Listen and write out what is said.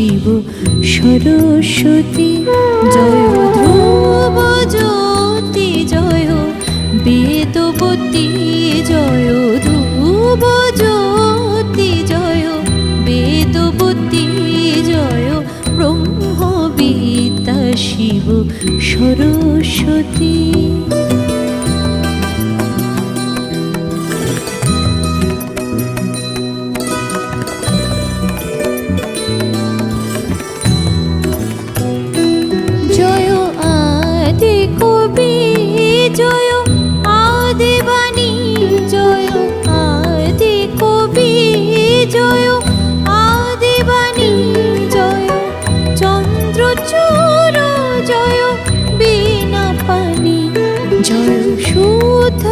শিব সরস্বতী, জয় ধ্রুব জ্যোতি, জয় বেদবতী জয় ধ্রুব জ্যোতি, জয় বেদবতী জয় ব্রহ্মবিদ্যা, শিব সরস্বতী। জয় বিনা পানি জয় শুদ্ধ